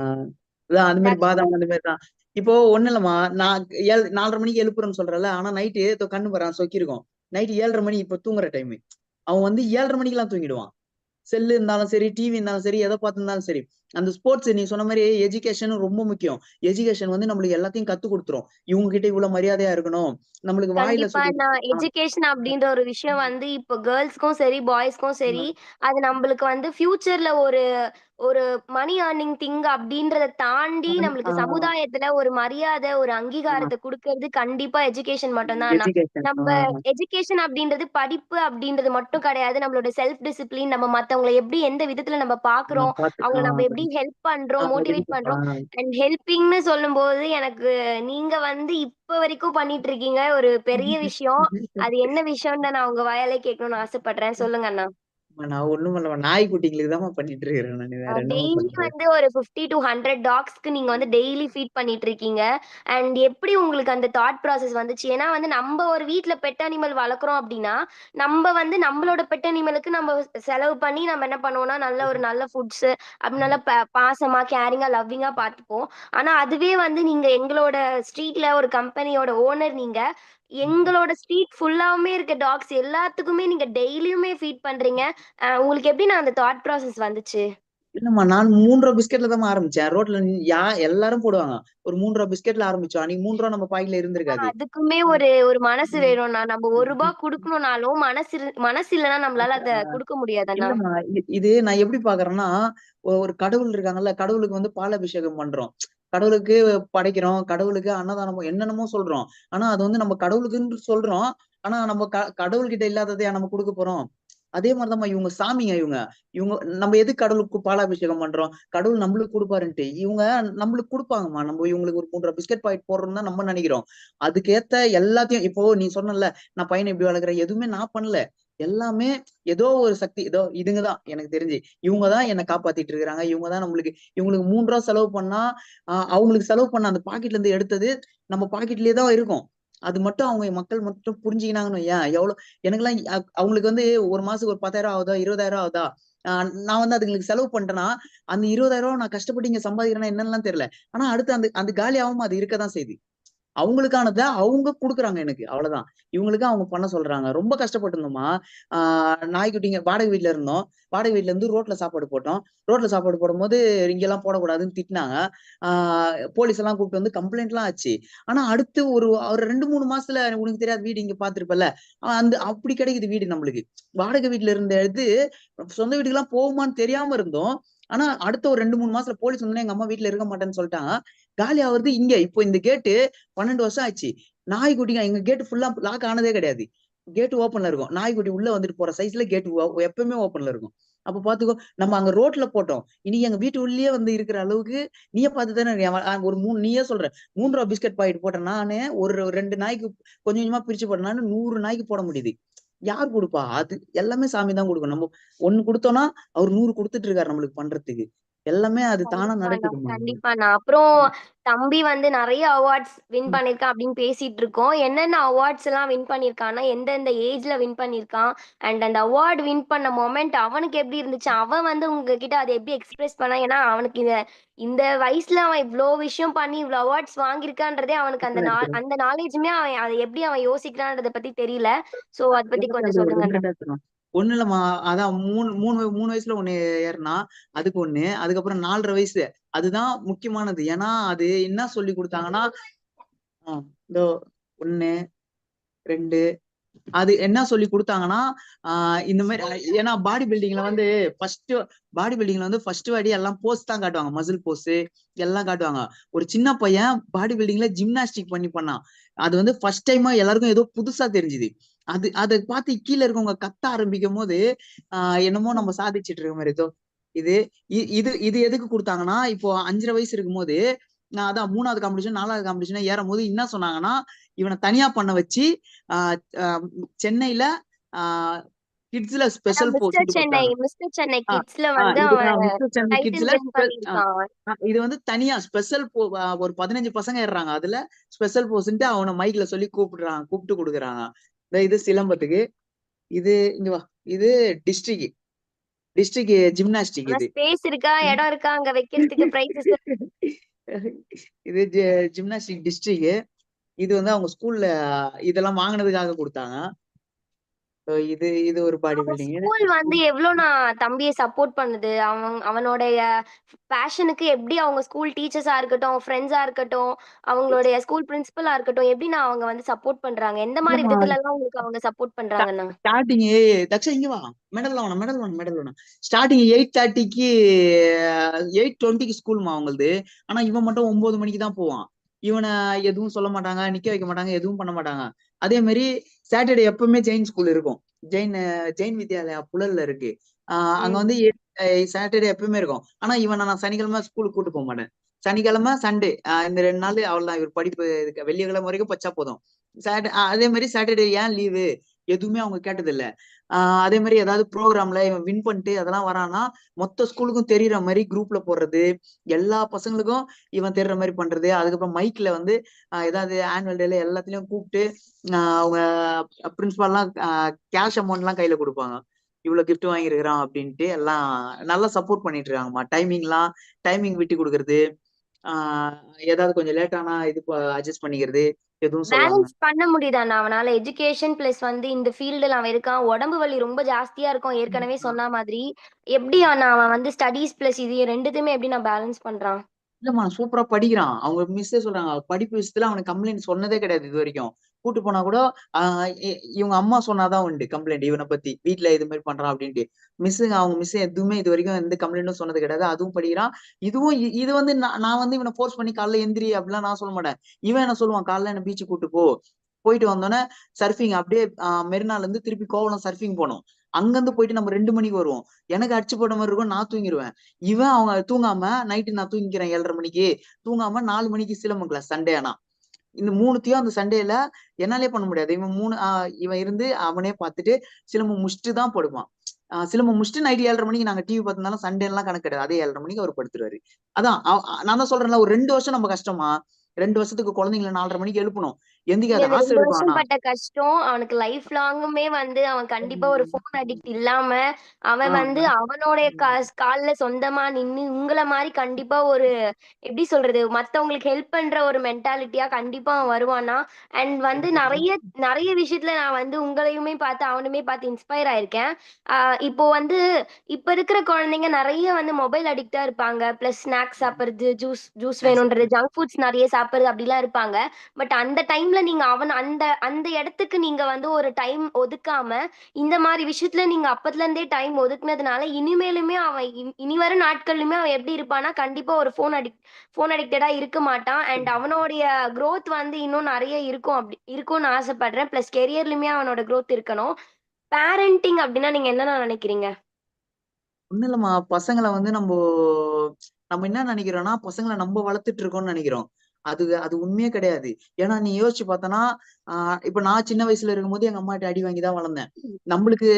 அதான் அந்த மாரி That's பாதாம் அந்த மாரி தான். இப்போ ஒண்ணும் இல்லம்மா. நான் ஏழ் 4:30 மணிக்கு எழுப்புறேன்னு சொல்றேன்ல. ஆனா நைட்டு இதோ கண்ணு பாரேன் சொக்கியிருக்கும். நைட் 7:30 மணி இப்ப தூங்குற டைமு. அவன் வந்து 7:30 மணிக்கெல்லாம் தூங்கிடுவான். செல்லு இருந்தாலும் சரி, டிவி இருந்தாலும் சரி, எத பார்த்திருந்தாலும் சரி. அந்த ஸ்போர்ட்ஸ் நீ சொன்ன மாரி எஜுகேஷன் ரொம்ப முக்கியம். எஜுகேஷன் வந்து நம்மளுக்கு எல்லாத்தையும் கத்துக் குடுத்துரும். இவங்க கிட்ட இவ்வளவு மரியாதையா இருக்கணும். நம்மளுக்கு வாயில. எஜுகேஷன் அப்படின்ற ஒரு விஷயம் வந்து இப்போ கேர்ல்ஸ்க்கும் சரி, பாய்ஸ்க்கும் சரி. அது நம்பளுக்கு வந்து ஃபியூச்சர்ல ஒரு ஒரு மனி ஏர்னிங் திங் அப்படின்றத தாண்டி நம்மளுக்கு. சமுதாயத்துல ஒரு மரியாதை, ஒரு. அங்கீகாரத்த குடுக்கறது கண்டிப்பா எஜுகேஷன் மட்டும் தான். ந எஜுகேஷன். அப்படின்றது படிப்பு அப்படின்றது மட்டும் கிடையாது. நம்மளோட செல்ஃப் டிசிப்ளின் நம்ம மத்தவங்கள எப்படி எந்த விதத்துல நம்ம அவங்கள ஆ. நம்ம எப்படி ஹெல்ப் ஆ பண்றோம், மோட்டிவேட். பண்றோம். அண்ட் ஹெல்பிங்ன்னு சொல்லும்போது எனக்கு நீங்க வந்து இப்ப வரைக்கும் பண்ணிட்டு இருக்கீங்க. ஒரு பெரிய விஷயம். அது என்ன விஷயம்னு நான் உங்க வாயாலே கேட்கணும்னு ஆசைப்படுறேன். சொல்லுங்க அண்ணா. நான் ஒண்ணும் பண்ணிட்டு இருக்கிறேன் நானு. டெய்லி? வந்து ஒரு 50-100 டாக்ஸ்க்கு நீங்க வந்து டெய்லி ஃபீட் பண்ணிட்டு இருக்கீங்க. அண்ட் எப்படி உங்களுக்கு அந்த தாட் ப்ராசஸ் வந்துச்சு? ஏன்னா வந்து நம்ப ஒரு வீட்ல பெட் அனிமல் வளர்க்குறோம் அப்படின்னா, நம்ப வந்து நம்பளோட பெட் அனிமலுக்கு நம்ம செலவு பண்ணி நம்ம என்ன பண்ணுவோம்னா, நல்ல ஒரு நல்ல ஃபுட்ஸு அப்படி நல்லா ப பாசமா, கேரிங்கா, லவ்விங்கா பார்த்துப்போம். ஆனா அதுவே வந்து நீங்க எங்களோட ஸ்ட்ரீட்ல ஒரு கம்பெனியோட ஓனர் நீங்க. எங்களோட ஸ்ட்ரீட் ஃபுல்லாவுமே இருக்க டாக்ஸ் எல்லாத்துக்குமே நீங்க டெய்லியுமே ஃபீட் பண்றீங்க. அ உங்களுக்கு எப்படிண்ணா அந்த தாட் ப்ராசஸ் வந்துச்சு? இல்லம்மா. நான் ரூ. 3 பிஸ்கட்ல தாம்மா ஆரம்பிச்சேன். ரோட்ல யா எல்லாரும் போடுவாங்க. ஒரு ரூ. 3 பிஸ்கட்ல ஆரம்பிச்சோம். அன்னைக்கு ரூ. 3 நம்ம ஆனா இருந்திருக்காது. அதுக்குமே. ஒரு ஒரு மனசு ம். வேணும்ண்ணா. நம்ம ரூ. 1 ம். குடுக்கணும்னாலும் மனசு இரு மனசு இல்லன்னா நம்மளால அத. குடுக்க முடியாதண்ணா. இல்லம்மா. இது இது நான் எப்படி பார்க்குறேன்னா, ஒ ஒரு கடவுள் இருக்காங்கல்ல, கடவுளுக்கு வந்து பால் அபிஷேகம் பண்றோம். கடவுளுக்கு படைக்கிறோம். கடவுளுக்கு அன்னதானம் என்னென்னமோ சொல்றோம். ஆனா அது வந்து நம்ம கடவுளுக்குன்னு சொல்றோம். ஆனா நம்ம க கடவுள்கிட்ட இல்லாததையா நம்ம குடுக்க போறோம்? அதே மாதிரிதான் இவங்க சாமிங்க இவங்க. இவங்க நம்ம எது கடவுளுக்கு பாலாபிஷேகம் பண்றோம்? கடவுள் நம்மளுக்கு கொடுப்பாருன்ட்டு இவங்க நம்மளுக்கு குடுப்பாங்கம்மா. நம்ம இவங்களுக்கு ஒரு மூன்றரை பிஸ்கட் பாக்கெட் போடுறோம்னு தான் நம்ம நினைக்கிறோம் அதுக்கேத்த எல்லாத்தையும் இப்போ நீ சொன்னல்ல, நான் பையனை இப்படி வளர்க்குறேன். எதுவுமே நான் பண்ணல. எல்லாமே ஏதோ ஒரு சக்தி ஏதோ இதுங்க தான் எனக்கு தெரிஞ்சு. இவங்க தான் என்னை காப்பாத்திட்டு இருக்கிறாங்க. இவங்க தான் நம்மளுக்கு இவங்களுக்கு மூன்று ரூபா செலவு பண்ணா, அவங்களுக்கு செலவு பண்ண அந்த பாக்கெட்ல இருந்து எடுத்தது நம்ம பாக்கெட்லயே தான் இருக்கும். அது மட்டும் அவங்க மக்கள் மட்டும் புரிஞ்சுக்கினாங்கன்னு ஏன் எவ்வளோ எனக்குலாம் அவங்களுக்கு வந்து ஒரு மாசத்துக்கு ஒரு 10,000 ஆகுதா? 20,000 ஆகுதா? நான் வந்து அதுங்களுக்கு செலவு பண்ணிட்டேன்னா, அந்த 20,000 நான் கஷ்டப்பட்டு இங்க சம்பாதிக்கிறேன்னா என்னன்னு தெரியல. ஆனா அடுத்து அந்த அந்த காலி ஆகாம அது இருக்க தான் செய்யுது. அவங்களுக்கானதை அவங்க கொடுக்குறாங்க எனக்கு. அவ்வளவுதான். இவங்களுக்கு அவங்க பண்ண சொல்றாங்க. ரொம்ப கஷ்டப்பட்டிருந்தோமா ஆஹ் நாய்க்குட்டிங்க வாடகை வீட்ல இருந்தோம். வாடகை வீட்ல இருந்து ரோட்ல சாப்பாடு போட்டோம். ரோட்ல சாப்பாடு போடும்போது இங்கெல்லாம் போடக்கூடாதுன்னு திட்டினாங்க ஆஹ் போலீஸ் எல்லாம் கூப்பிட்டு வந்து கம்ப்ளைண்ட்லாம் ஆச்சு. ஆனா அடுத்து ஒரு ஒரு 2, 3 மாசத்துல உனக்கு தெரியாத வீடு இங்க பாத்துருப்பல அந்த அப்படி கிடைக்குது வீடு நம்மளுக்கு. வாடகை வீட்ல இருந்த இது சொந்த வீட்டுக்குலாம் போகுமான்னு தெரியாம இருந்தோம். ஆனா அடுத்த ஒரு 2, 3 மாசத்துல போலீஸ் வந்து எங்க அம்மா வீட்டுல இருக்க மாட்டேன்னு சொல்லிட்டாங்க காலி ஆகுறது இங்க. இப்போ இந்த கேட்டு 12 வருஷம் ஆச்சு. நாய்க்குட்டிங்க எங்க கேட்டு ஃபுல்லா லாக் ஆனதே கிடையாது. கேட்டு ஓப்பன்ல இருக்கும். நாய்க்குட்டி உள்ள வந்துட்டு போற சைஸ்ல கேட்டு எப்பவுமே ஓப்பன்ல இருக்கும். அப்ப பார்த்துக்கோ, நம்ம அங்க ரோட்ல போட்டோம். இன்னைக்கு எங்க வீட்டு உள்ளே வந்து இருக்கிற அளவுக்கு நீயே பார்த்து தானே ஒரு மூணு நீயே சொல்ற. ரூ. 3 பிஸ்கட் பாக்கெட் போட்டேன் நானே ஒரு ரெண்டு நாய்க்கு கொஞ்சம் கொஞ்சமா பிரிச்சு போட்டேன் நூறு நாய்க்கு போட முடியுது. யார் கொடுப்பா அது எல்லாமே சாமி தான் கொடுக்கும் நம்ம 1 கொடுத்தோம்னா அவர் நூறு கொடுத்துட்டு இருக்காரு நம்மளுக்கு பண்றதுக்கு. எல்லாமே அது தானா கண்டிப்பாண்ணா, நடக்குதும்மா. கண்டிப்பாண்ணா. அப்புறம். தம்பி வந்து நெறைய அவார்ட்ஸ் வின் ம். பண்ணியிருக்கான் அப்படின்னு பேசிட்டு இருக்கோம். என்னென்ன அவார்ட்ஸ்லாம் வின் பண்ணியிருக்கான்னா, எந்தெந்த ஏஜ்ல வின் பண்ணியிருக்கான்? அண்ட் அந்த அவார்ட் வின் பண்ண மொமெண்ட் அவனுக்கு எப்படி இருந்துச்சு? அவன் வந்து உங்ககிட்ட அத எப்படி எக்ஸ்பிரஸ் பண்ணான்? ஏன்னா அவனுக்கு இந்த இந்த வயசுல அவன் இவ்ளோ விஷயம் பண்ணி இவ்ளோ அவார்ட்ஸ் வாங்கியிருக்கான்றதே அவனுக்கு அந்த. அந்த நாலேட்ஜுமே அவன் அத எப்படி அவன் யோசிக்கிறான்றத பத்தி தெரியல. ஸோ அத பத்தி கொஞ்சம் அது ஒண்ணு இல்லம்மா. அதான் 3 3 3 வயசுல ஒண்ணு ஏறினா அதுக்கு ஒண்ணு. அதுக்கப்புறம் நாலரை வயசு. அதுதான் முக்கியமானது. ஏன்னா, அது என்ன சொல்லிக் கொடுத்தாங்கன்னா இதோ 1, 2 அது என்ன சொல்லி கொடுத்தாங்கன்னா ஆஹ் இந்த மாதிரி ஏன்னா பாடி பில்டிங்ல வந்து ஃபர்ஸ்ட் பாடி பில்டிங்ல வந்து ஃபர்ஸ்ட் வாடி எல்லாம் போஸ் தான் காட்டுவாங்க மசில் போஸ் எல்லாம் காட்டுவாங்க ஒரு சின்ன பையன் பாடி பில்டிங்ல ஜிம்னாஸ்டிக் பண்ணி பண்ணான் அது வந்து ஃபர்ஸ்ட் டைமா எல்லாருக்கும் ஏதோ புதுசா தெரிஞ்சுது அது அதை பார்த்து கீழே இருக்கவங்க கத்த ஆரம்பிக்கும் போது ஆஹ் என்னமோ நம்ம சாதிச்சிட்டு இருக்க மாதிரி ஏதோ இது இது இது எதுக்கு கொடுத்தாங்கன்னா இப்போ அஞ்சரை வயசு இருக்கும்போது நான் அதான் மூணாவது காம்படிஷன் நாலாவது காம்படிஷன் ஏறும் போது என்ன சொன்னாங்கன்னா இவனை தனியா பண்ண வச்சு ஆஹ் சென்னையில ஆஹ் கிட்ஸ்ல ஸ்பெஷல் இது வந்து தனியா ஸ்பெஷல் ஒரு பதினஞ்சு பசங்க ஏறுறாங்க. அதுல ஸ்பெஷல் போஸ்ன்ட்டு அவனை மைக்ல சொல்லி கூப்பிடுறாங்க கூப்பிட்டு கொடுக்குறாங்க. இது சிலம்பத்துக்கு இது இங்க வா. இது டிஸ்ட்ரிக்ட் டிஸ்ட்ரிக்ட் ஜிம்னாஸ்டிக் இது. ஸ்பேஸ் இருக்கா. இடம் இருக்கா? அங்க வைக்கிறதுக்கு பிரைசஸ் இது ஜிம்னாஸ்டிக் டிஸ்ட்ரிக்ட் இது வந்து அவங்க ஸ்கூல்ல இதெல்லாம் வாங்கினதுக்காக கொடுத்தாங்க. இது இது ஒரு பாடி பில்டிங். ஸ்கூல் வந்து எவ்வளவு நான் தம்பியை சப்போர்ட் பண்ணுது. அவன் அவனுடைய பேஷனுக்கு எப்படி அவங்க ஸ்கூல் டீச்சர்ஸா இருக்கட்டும் ஃப்ரெண்ட்ஸா இருக்கட்டும் அவங்களுடைய ஸ்கூல் பிரின்சிபலா இருக்கட்டும் எப்படி நான் அவங்க வந்து சப்போர்ட் பண்றாங்க? எந்த மாதிரி. விதத்துல எல்லாம் உங்களுக்கு அவங்க சப்போர்ட் பண்றாங்கண்ணா ஸ்டார்டிங் தக்ஷா இங்க வா. மெடல் வேணும் மெடல் வேணும் மெடல் வேணும் ஸ்டார்டிங் எயிட் தேர்ட்டிக்கு எயிட் டுவெண்ட்டிக்கு ஸ்கூல்மா அவங்களது. ஆனா இவன் மட்டும் ஒன்பது மணிக்கு தான் போவான். இவனை எதுவும் சொல்ல மாட்டாங்க நிக்க வைக்க மாட்டாங்க எதுவும் பண்ண மாட்டாங்க. அதே மாதிரி சாட்டர்டே எப்பவுமே ஜெயின் ஸ்கூல் இருக்கும். ஜெயின் ஜெயின் வித்யாலயா புழல்ல இருக்கு. ஆஹ் அங்க. வந்து சாட்டர்டே எப்பவுமே இருக்கும். ஆனா இவனை நான் சனிக்கிழமை ஸ்கூலுக்கு கூட்டு போக மாட்டேன். சனிக்கிழமை சண்டே இந்த ரெண்டு நாள் அவ்வளவுதான் இவர் படிப்பு இதுக்கு வெள்ளிக்கிழமை வரைக்கும் பச்சா போதும். சாட்டர் அதே மாதிரி சாட்டர்டே ஏன் லீவு எதுவுமே அவங்க கேட்டது இல்ல ஆஹ் அதே மாதிரி ஏதாவது ப்ரோக்ராம்ல இவன் வின் பண்ணிட்டு அதெல்லாம் வரான்னா மொத்த ஸ்கூலுக்கும் தெரியற மாதிரி குரூப்ல போடுறது எல்லா பசங்களுக்கும் இவன் தெரியற மாதிரி பண்றது அதுக்கப்புறம் மைக்ல வந்து ஏதாவது ஆனுவல் டேல எல்லாத்துலயும் கூப்பிட்டு அவங்க பிரின்சிபால்லாம் கேஷ் அமௌண்ட் எல்லாம் கையில கொடுப்பாங்க. இவ்வளவு கிஃப்ட் வாங்கியிருக்கிறான் அப்படின்ட்டு எல்லாம் நல்லா சப்போர்ட் பண்ணிட்டு இருக்காங்கம்மா. டைமிங்லாம் டைமிங் விட்டு கொடுக்கறது ஏதாவது கொஞ்சம் லேட் ஆனா இது அட்ஜஸ்ட் பண்ணிக்கிறது எதுவும் பேலன்ஸ் பண்ண முடியுதாண்ணா அவனால? எஜுகேஷன் பிளஸ் வந்து இந்த ஃபீல்டுல அவன் இருக்கான். உடம்பு வலி ரொம்ப ஜாஸ்தியா இருக்கும் ஏற்கனவே சொன்ன மாதிரி. எப்படி அண்ணா அவன் வந்து ஸ்டடீஸ் பிளஸ் இது ரெண்டுத்தையுமே எப்படி நான் பேலன்ஸ் பண்றான்? இல்லம்மா சூப்பரா படிக்கிறான். அவங்க மிஸ்ஸே சொல்றாங்க. படிப்பு விஷயத்துல அவனுக்கு கம்ப்ளைண்ட் சொன்னதே கிடையாது இது வரைக்கும். கூட்டு போனா கூட ஆஹ் இவங்க அம்மா சொன்னாதான் உண்டு கம்ப்ளைண்ட் இவனை பத்தி. வீட்ல இது மாதிரி பண்றான் அப்படின்ட்டு. மிஸ்ஸுங்க அவங்க மிஸ் எதுவுமே இது வரைக்கும் எந்த கம்ப்ளைண்ட்டும் சொன்னது கிடையாது. அதுவும் படிக்கிறான். இதுவும் இது வந்து நான் நான் வந்து இவனை ஃபோர்ஸ் பண்ணி காலைல எந்திரி அப்படிலாம் நான் சொல்ல மாட்டேன். இவன் என்ன சொல்லுவான்? காலைல என்ன பீச்சு கூட்டு போ. போயிட்டு வந்தோடனே சர்ஃபிங் அப்படியே ஆஹ் மெரினால இருந்து திருப்பி கோவலம் சர்ஃபிங் போனோம். அங்கிருந்து போயிட்டு நம்ம ரெண்டு மணிக்கு வருவோம். எனக்கு அடிச்சு போட்ட மாதிரி இருக்கும் நான் தூங்கிடுவேன் இவன் அவங்க தூங்காம நைட்டு நான் தூங்கிக்கிறேன் ஏழரை மணிக்கு. தூங்காம நாலு மணிக்கு சிலம்பம் கிளாஸ் சண்டே ஆனா. இந்த மூணுத்தையும் அந்த சண்டேல என்னாலே பண்ண முடியாது. இவன் மூணு ஆஹ் இவன் இருந்து அவனே பார்த்துட்டு சிலம்பம் முடிச்சுட்டு தான் போடுவான். ஆஹ் சிலம்பம் முடிச்சுட்டு நைட் ஏழரை மணிக்கு நாங்க டிவி பார்த்திருந்தாலும் சண்டே எல்லாம் கணக்கு கிடையாது. அதே ஏழரை மணிக்கு அவர் படுத்துருவாரு. அதான் நான் தான் சொல்றேன்ல ஒரு ரெண்டு வருஷம் நம்ம கஷ்டமா? ரெண்டு வருஷத்துக்கு குழந்தைங்களை நாலரை மணிக்கு எழுப்பணும். ஆசை பட்ட கஷ்டம் அவனுக்கு லைஃப் லாங்குமே வந்து அவன் கண்டிப்பா ஒரு போன் அடிக்ட் இல்லாம அவன் வந்து அவனுடைய கா- கால்ல சொந்தமா நின்னு உங்கள மாதிரி கண்டிப்பா ஒரு எப்படி சொல்றது மத்தவங்களுக்கு ஹெல்ப் பண்ற ஒரு மென்டாலிட்டியா கண்டிப்பா அவன் வருவானா? அண்ட் வந்து நிறைய நிறைய விஷயத்துல நான் வந்து உங்களையுமே பார்த்து அவனுமே பார்த்து இன்ஸ்பயர் ஆயிருக்கேன். இப்போ வந்து இப்ப இருக்கிற குழந்தைங்க நிறைய வந்து மொபைல் அடிக்டா இருப்பாங்க. பிளஸ் ஸ்நாக்ஸ் சாப்பிடுறது ஜூஸ் ஜூஸ் வேணும்ன்றது ஜங்க் ஃபுட்ஸ் நிறைய சாப்பிடுறது அப்படிலாம் இருப்பாங்க. பட் அந்த டைம்ல நீங்க அவன் அந்த அந்த இடத்துக்கு நீங்க வந்து ஒரு டைம் ஒதுக்காம இந்த மாதிரி விஷயத்துல நீங்க அப்பத்துல இருந்தே டைம் ஒதுக்குனதுனால இனிமேலுமே அவன் இனி- இனி நாட்கள்லுமே அவன் எப்படி இருப்பானா கண்டிப்பா ஒரு ஃபோன் அடிக் ஃபோன் அடிக்டடா இருக்க மாட்டான். அண்ட் அவனுடைய க்ரோத் வந்து இன்னும் நிறைய இருக்கும் அப்படி இருக்கும்னு ஆசைப்படுறேன். பிளஸ் கெரியர்லயுமே அவனோட க்ரோத் இருக்கணும். பேரண்டிங் அப்படின்னா நீங்க என்ன நினைக்கிறீங்க? ஒண்ணு இல்லம்மா. பசங்களை வந்து நம்ம நம்ம என்ன நினைக்கிறோம்னா பசங்களை நம்ம வளர்த்துட்டு இருக்கோம்னு நினைக்கிறோம். அது அது உண்மையே கிடையாது. ஏன்னா நீ யோசிச்சு பார்த்தனா ஆஹ் இப்ப நான் சின்ன வயசுல இருக்கும்போது எங்க அம்மாட்ட அடி வாங்கி தான் வளர்ந்தேன். நம்மளுக்கு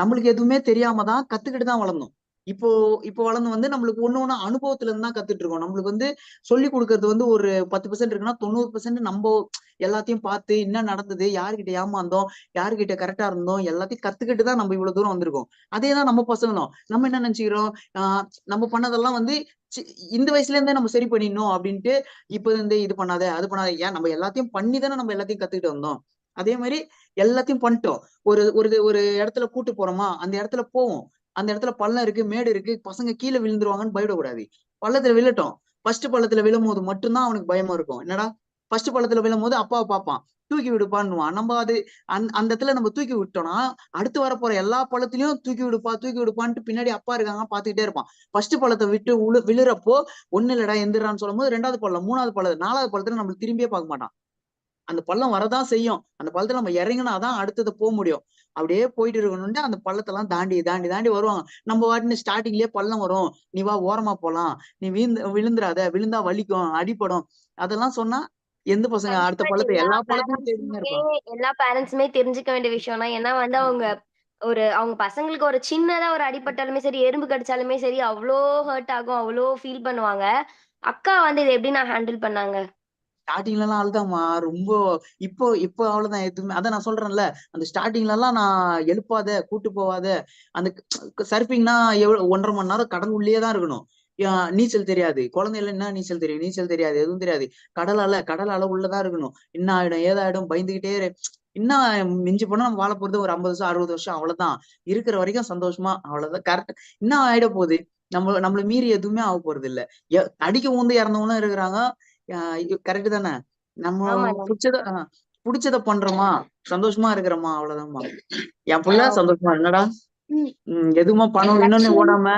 நம்மளுக்கு எதுவுமே தெரியாம தான் கத்துக்கிட்டு தான் வளர்ந்தோம். இப்போ இப்போ வளர்ந்து வந்து நம்மளுக்கு ஒண்ணு ஒண்ணு அனுபவத்துல இருந்து தான் கத்துட்டு இருக்கோம். நம்மளுக்கு வந்து சொல்லி கொடுக்கறது வந்து ஒரு பத்து பர்சன்ட் இருக்குன்னா தொண்ணூறு பர்சன்ட் நம்ம எல்லாத்தையும் பார்த்து என்ன நடந்தது யாருக்கிட்ட ஏமாந்தோம் யாருக்கிட்ட கரெக்டா இருந்தோம் எல்லாத்தையும் கத்துக்கிட்டு தான் நம்ம இவ்வளவு தூரம் வந்திருக்கோம். அதே தான் நம்ம பசங்களும். நம்ம என்ன நினைச்சுக்கிறோம்? ஆஹ் நம்ம பண்ணதெல்லாம் வந்து இந்த வயசுல இருந்தே நம்ம சரி பண்ணிடணும் அப்படின்ட்டு இப்ப இருந்தே இது பண்ணாத அது பண்ணாத. ஏன்? நம்ம எல்லாத்தையும் பண்ணி தானே நம்ம எல்லாத்தையும் கத்துக்கிட்டு வந்தோம். அதே மாதிரி எல்லாத்தையும் பண்ணிட்டோம். ஒரு ஒரு ஒரு இடத்துல கூட்டு போறோமா? அந்த இடத்துல போவோம். அந்த இடத்துல பள்ளம் இருக்கு மேடு இருக்கு பசங்க கீழே விழுந்துருவாங்கன்னு பயப்படக்கூடாது. பள்ளத்துல விழட்டும். ஃபர்ஸ்ட் பள்ளத்துல விழும்போது மட்டும்தான் அவனுக்கு பயமா இருக்கும். என்னடா? ஃபர்ஸ்ட் பள்ளத்துல விழும்போது அப்பாவை பார்ப்பான். தூக்கி விடுப்பான்னுவான். நம்ம அது அந் அந்த இடத்துல நம்ம தூக்கி விட்டோம்னா அடுத்து வர போற எல்லா பழத்திலயும் தூக்கி விடுப்பா தூக்கி விடுப்பான்ட்டு பின்னாடி அப்பா இருக்காங்க பாத்துக்கிட்டே இருப்பான். ஃபர்ஸ்ட் பழத்தை விட்டு உழு விழுறப்போ ஒண்ணு இல்லடா எந்திரான்னு சொல்லும்போது ரெண்டாவது பள்ளம் மூணாவது பள்ளம் நாலாவது பள்ளத்துல நம்மளுக்கு திரும்பியே பார்க்க மாட்டான். அந்த பள்ளம் வரதான் செய்யும். அந்த பள்ளத்துல நம்ம இறங்கினாதான் அடுத்தது போக முடியும். அப்படியே போயிட்டு இருக்கணும்னு அந்த பள்ளத்தெல்லாம் தாண்டி தாண்டி தாண்டி வருவாங்க. நம்ம வாட்டின்னு ஸ்டார்டிங்லயே பள்ளம் வரும். நீ வா ஓரமா போலாம். நீ விழுந்து விழுந்துராத விழுந்தா வலிக்கும் அடிபடும். அதெல்லாம் சொன்னா எந்த பசங்க அடுத்த பள்ளத்தை எல்லா பேரண்ட்ஸுமே எல்லா பேரண்ட்ஸுமே தெரிஞ்சுக்க வேண்டிய விஷயம்னா ஏன்னா வந்து அவங்க ஒரு அவங்க பசங்களுக்கு ஒரு சின்னதா ஒரு அடிபட்டாலுமே சரி எறும்பு கடிச்சாலுமே சரி அவ்வளோ ஹர்ட் ஆகும் அவ்வளோ ஃபீல் பண்ணுவாங்க. அக்கா வந்து இதை எப்படி நான் ஹேண்டில் பண்ணாங்க? ஸ்டார்டிங்ல எல்லாம் அழுதாமா ரொம்ப இப்போ இப்போ அவ்வளவுதான் எதுவுமே. அதான் நான் சொல்றேன்ல அந்த ஸ்டார்டிங்ல எல்லாம் நான் எழுப்பாத கூட்டு போவாத அந்த சர்ஃபிங்னா எவ்வளவு ஒன்றரை மணி நேரம் கடல் உள்ளே தான் இருக்கணும். நீச்சல் தெரியாது. குழந்தைல என்ன நீச்சல் தெரியும்? நீச்சல் தெரியாது எதுவும் தெரியாது. கடல் அலை கடல் அலை உள்ளதான் இருக்கணும். என்ன ஆயிடும் ஏதாயிடும் பயந்துகிட்டே இன்னும் மிஞ்சி போனா நம்ம வாழ போறது ஒரு ஐம்பது வருஷம் அறுபது வருஷம் அவ்வளவுதான். இருக்கிற வரைக்கும் சந்தோஷமா அவ்வளவுதான். கரெக்ட் இன்னும் ஆயிட போகுது? நம்ம நம்மள மீறி எதுவுமே ஆக போறது இல்ல எ- அடிக்க ஊந்து இறந்தவங்களும் இருக்கிறாங்க. கரெக்ட் தானே? நம்ம. பிடிச்சத பிடிச்சத பண்றோமா? சந்தோஷமா இருக்கிறோமா? அவ்வளவுதான்மா என் புள்ள. சந்தோஷமா என்னடா எதுவுமா பணம் இன்னொன்னு. ஓடாம.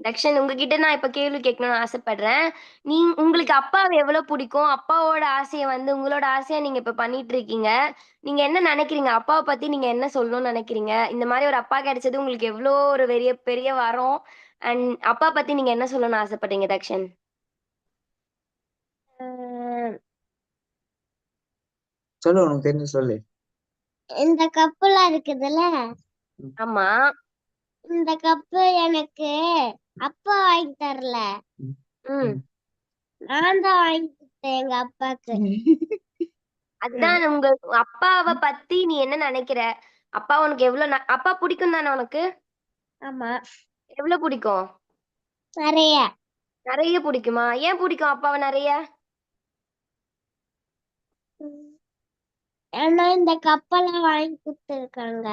தக்ஷன் உங்ககிட்ட நான் இப்ப கேள்வி கேட்கணும்னு ஆசைப்படுறேன். நீ உங்களுக்கு அப்பாவை எவ்வளவு பிடிக்கும்? அப்பாவோட ஆசையை வந்து உங்களோட ஆசையா நீங்க இப்ப பண்ணிட்டு இருக்கீங்க. நீங்க என்ன நினைக்கிறீங்க? அப்பாவை பத்தி நீங்க என்ன சொல்லணும்னு நினைக்கிறீங்க? இந்த மாதிரி ஒரு அப்பா கிடைச்சது உங்களுக்கு எவ்வளோ ஒரு பெரிய பெரிய வரம். அண்ட் அப்பா பத்தி நீங்க என்ன சொல்லணும்னு ஆசைப்படுறீங்க தக்ஷன் சொல்லு உனக்கு தெரிஞ்சு சொல்லு. இந்த கப்பெல்லாம் இருக்குதுல்ல? ஆமா. இந்த கப்பு எனக்கு அப்பா வாங்கி தரல. ம். நான் தான் வாங்கி கொடுத்தேன் எங்க அப்பாக்கு. அதுதான் உங்க அப்பாவை பத்தி நீ என்ன நினைக்கிற? அப்பா உனக்கு எவ்வளவு ந- அப்பா பிடிக்கும் தானே உனக்கு? ஆமா. எவ்வளவு பிடிக்கும்? நிறைய. நிறைய பிடிக்குமா? ஏன் பிடிக்கும் அப்பாவை நிறைய? ஏன்னா இந்த கப்பெல்லாம் வாங்கி கொடுத்துருக்காங்க.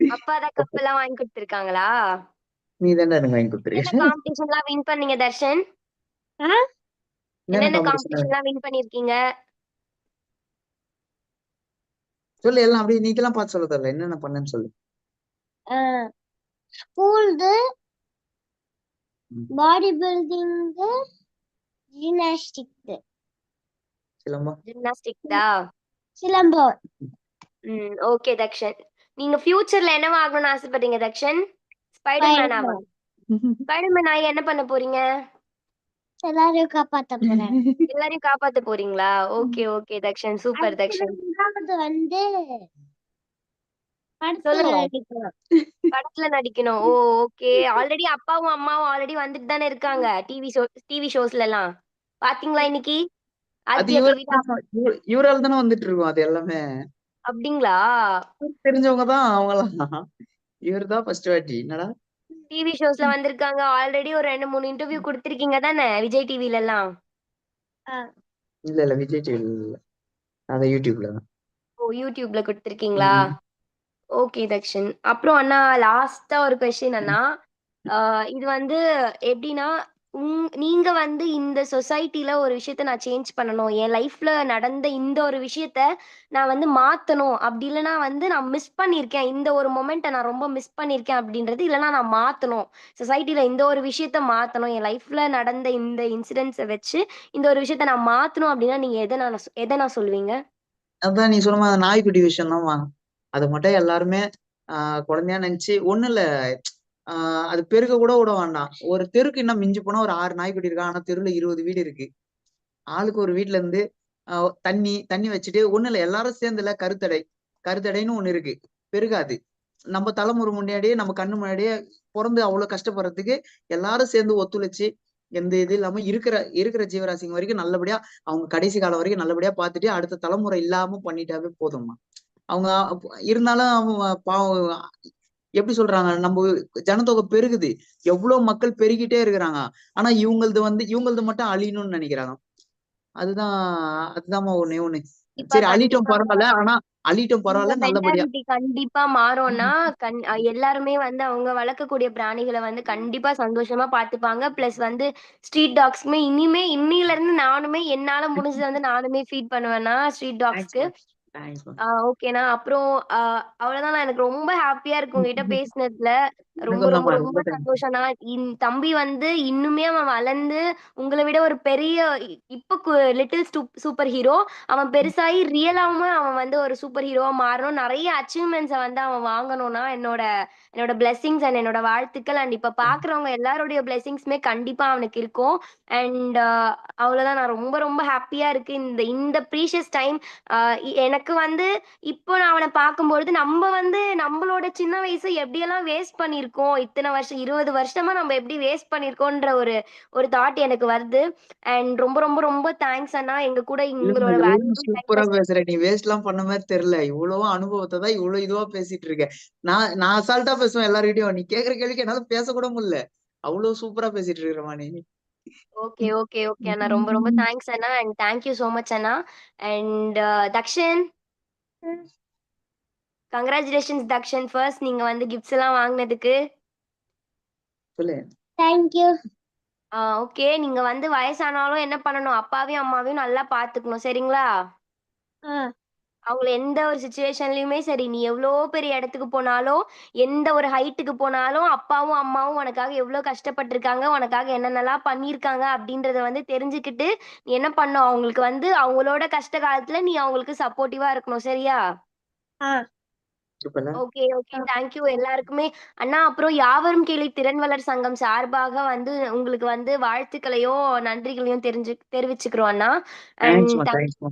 அப்பா தான் கப் எல்லாம் வாங்கி கொடுத்திருக்காங்களா? நீ தானே எனக்கு வாங்கி கொடுத்துருக்க காம்படிஷன் எல்லாம் வின் பண்ணீங்க தர்ஷன்? என்னென்ன competition? காம்படிஷன் எல்லாம் வின் பண்ணிருக்கீங்க? சொல்லு எல்லாம் அப்படியே நீ இதெல்லாம் பார்த்து சொல்ல தரல என்னென்ன பண்ணேன்னு சொல்லு. ஸ்கூல்து. பாடி பில்டிங் ஜிம்னாஸ்டிக் சிலம்பா ஜிம்னாஸ்டிக் தான் சிலம்பம். ம் ஓகே தக்ஷன். நீங்க ஃபியூச்சர்ல என்னவா ஆகணும்னு ஆசைப்படுறீங்க தக்ஷன்? ஸ்பைடர்மேன் ஆவா ஸ்பைடர்மேன் ஆகி என்ன பண்ண போறீங்க? எல்லாரையும் காப்பாத்த போறேன். எல்லாரையும் காப்பாத்த போறீங்களா? Okay okay Dakshan. Super Dakshan. வந்து படத்துல நடிக்கணும். ஓ ஓகே ஆல்ரெடி அப்பாவும் அம்மாவும் ஆல்ரெடி வந்துட்டு தானே இருக்காங்க டிவி ஷோ டிவி ஷோஸ்ல எல்லாம் பாத்தீங்களா இன்னைக்கு? அது இவரால் தானே வந்துட்டு இருக்கோம் அது எல்லாமே. அப்படிங்களா? தெரிஞ்சவங்க தான் அவங்களாம். இவர் தான் ஃபர்ஸ்ட் வாட்டி. என்னடா? டிவி ஷோஸ்ல வந்திருக்காங்க. ஆல்ரெடி ஒரு ரெண்டு மூணு இன்டர்வியூ கொடுத்திருக்கீங்க தானே? விஜய் டிவில எல்லாம். இல்ல இல்ல விஜய் டிவி இல்ல. அதான் யூடியூப்ல தான். ஓ யூடியூப்ல கொடுத்திருக்கீங்களா? ஓகே தக்ஷன். அப்புறம் அண்ணா லாஸ்டா ஒரு கொஸ்டின் அண்ணா. ஆஹ் இது வந்து எப்படின்னா உங் நீங்க வந்து இந்த சொசைட்டில ஒரு விஷயத்த நான் சேஞ்ச் பண்ணணும். என் லைஃப்ல நடந்த இந்த ஒரு விஷயத்த நான் வந்து மாத்தணும். அப்படி இல்லைன்னா வந்து நான் மிஸ் பண்ணியிருக்கேன் இந்த ஒரு மொமெண்ட்டை நான் ரொம்ப மிஸ் பண்ணியிருக்கேன் அப்படின்றது இல்லைன்னா நான் மாத்தணும். சொசைட்டில இந்த ஒரு விஷயத்த மாத்தணும். என் லைஃப்ல நடந்த இந்த இன்சிடென்ட்ஸை வச்சு இந்த ஒரு விஷயத்த நான் மாத்தணும் அப்படின்னா நீங்க எதை நான் எதை நான் சொல்லுவீங்க? அதான் நீ சொன்ன அந்த நாய்க்குட்டி விஷயம் தான் அதை மட்டும் எல்லாருமே ஆஹ் குழந்தையா நினைச்சு ஒண்ணு இல்ல ஆஹ் அது பெருக கூட விட வேண்டாம். ஒரு தெருக்கு இன்னும் மிஞ்சி போனா ஒரு ஆறு நாய்க்குட்டி இருக்கா? ஆனா தெருவுல இருபது வீடு இருக்கு. ஆளுக்கு ஒரு வீட்ல இருந்து தண்ணி தண்ணி வச்சுட்டு ஒண்ணும் இல்ல எல்லாரும் சேர்ந்துல கருத்தடை. கருத்தடைன்னு ஒண்ணு இருக்கு. பெருகாது. நம்ம தலைமுறை முன்னாடியே நம்ம கண்ணு முன்னாடியே பிறந்து அவ்வளவு கஷ்டப்படுறதுக்கு எல்லாரும் சேர்ந்து ஒத்துழைச்சு எந்த இது இல்லாம இருக்கிற இருக்கிற ஜீவராசிங்க வரைக்கும் நல்லபடியா அவங்க கடைசி காலம் வரைக்கும் நல்லபடியா பார்த்துட்டு அடுத்த தலைமுறை இல்லாம பண்ணிட்டாவே போதும்மா. அவங்க இருந்தாலும் அவங்க பாவம் எப்படி சொல்றாங்க? நம்ம ஜனத்தொகை பெருகுது. எவ்வளவு மக்கள் பெருகிட்டே இருக்கிறாங்க. ஆனா இவங்களது வந்து இவங்களது மட்டும் அழியணும்னு நினைக்கிறாங்க. அதுதான் அதுதாம்மா ஒண்ணே ஒண்ணு. சரி அழிட்டோம் பரவாயில்ல. ஆனா இந்த பரவாயில்ல. நல்லபடியா. கண்டிப்பா மாறும்னா கண் எல்லாருமே வந்து அவங்க வளர்க்கக்கூடிய பிராணிகள வந்து கண்டிப்பா சந்தோஷமா பார்த்துப்பாங்க. பிளஸ் வந்து ஸ்ட்ரீட் டாக்ஸ்க்குமே இனிமே இன்னில இருந்து நானுமே என்னால முடிஞ்சது வந்து நானுமே ஃபீட் பண்ணுவேண்ணா ஸ்ட்ரீட் டாக்ஸ்க்கு. தேங்க்ஸ்மா. ஆ ஓகேண்ணா. அப்புறம் அ அவ்வளோதாண்ணா. எனக்கு ரொம்ப ஹேப்பியா இருக்கு உங்ககிட்ட பேசினதுல. ரொம்ப ரொம்ப. ரொம்ப ரொம்ப. சந்தோஷம்ண்ணா. தம்பி வந்து இன்னுமே அவன் வளர்ந்து உங்கள விட ஒரு பெரிய இப்ப கு லிட்டில் ஸ்டூப் சூப்பர் ஹீரோ. அவன் பெருசாகி ரியலாவுமே அவன் வந்து ஒரு சூப்பர் ஹீரோவா மாறணும். நெறைய அச்சீவ்மெண்ட்ஸ வந்து அவன் வாங்கணும்னா என்னோட என்னோட பிளெஸ்ஸிங்ஸ் அண்ட் என்னோட வாழ்த்துக்கள். அண்ட் இப்ப பார்க்குறவங்க எல்லாருடைய பிளெஸ்ஸிங்ஸுமே கண்டிப்பா அவனுக்கு இருக்கும். அண்ட் அவ்வளோதான் நான் ரொம்ப ரொம்ப ஹேப்பியா இருக்கு. இந்த இந்த ப்ரீஷியஸ் டைம் அ எனக்கு வந்து இப்போ நான் அவன பார்க்கும்பொழுது நம்ப வந்து நம்பளோட சின்ன வயச எப்படியெல்லாம் வேஸ்ட் பண்ணியிருக்கோம். இத்தன வருஷம் 20 வருஷமா நம்ம எப்படி வேஸ்ட் பண்ணியிருக்கோன்ற ஒரு ஒரு தாட் எனக்கு வருது. அண்ட் ரொம்ப ரொம்ப ரொம்ப தேங்க்ஸ் அண்ணா. எங்க கூட. உங்களோட சூப்பரா பேசுற. நீ வேஸ்ட்லாம் பண்ண மாரி தெரியல. இவ்வளோ அனுபவத்த தான் இவ்வளோ இதுவா பேசிட்டு இருக்க. நான் நான் அசால்ட்டா பேசுவேன் எல்லார்கிட்டயும். நீ கேட்கிற கேள்விக்கு என்னால பேசக்கூட முடியல. அவ்வளோ சூப்பரா பேசிட்டு இருக்கிறம்மா நீ. ஓகே, ஓகே, ஓகே அண்ணா. ரொம்ப ரொம்ப thanks Anna. And thank you so much Anna. And Dakshan. ம். கங்கிராச்சுலேஷன்ஸ் தக்ஷன். ஃபர்ஸ்ட் நீங்க வந்து கிஃப்ட்ஸ் எல்லாம் வாங்குனதுக்கு. சொல்லு. Thank you. Ah okay. நீங்க வந்து வயசானாலும் என்ன பண்ணணும்? அப்பாவையும், அம்மாவையும் நல்லா பார்த்துக்கணும். சரிங்களா? ஆ. அவங்கள எந்த ஒரு சிச்சுவேஷன்லயுமே சரி, நீ எவ்ளோ பெரிய இடத்துக்கு போனாலும், எந்த ஒரு ஹைட்டுக்கு போனாலும், அப்பாவும், அம்மாவும் உனக்காக எவ்ளோ கஷ்டப்பட்டுருக்காங்க, உனக்காக என்னென்னலாம் பண்ணியிருக்காங்க அப்படின்றத வந்து தெரிஞ்சுக்கிட்டு, நீ என்ன பண்ணணும்? அவங்களுக்கு வந்து அவங்களோட கஷ்ட காலத்துல நீ அவங்களுக்கு சப்போர்ட்டிவா இருக்கணும். சரியா? Okay, okay. Ah. Thank you எல்லாருக்குமே. அண்ணா அப்புறம் யாவரும் கேளி திறன் வளர் சங்கம் சார்பாக வந்து உங்களுக்கு வந்து வாழ்த்துக்களையும், நன்றிகளையும் தெரிஞ்சு தெரிவிச்சுக்கிறோம் அண்ணா. அண்ட் தேங்க்ஸ்மா.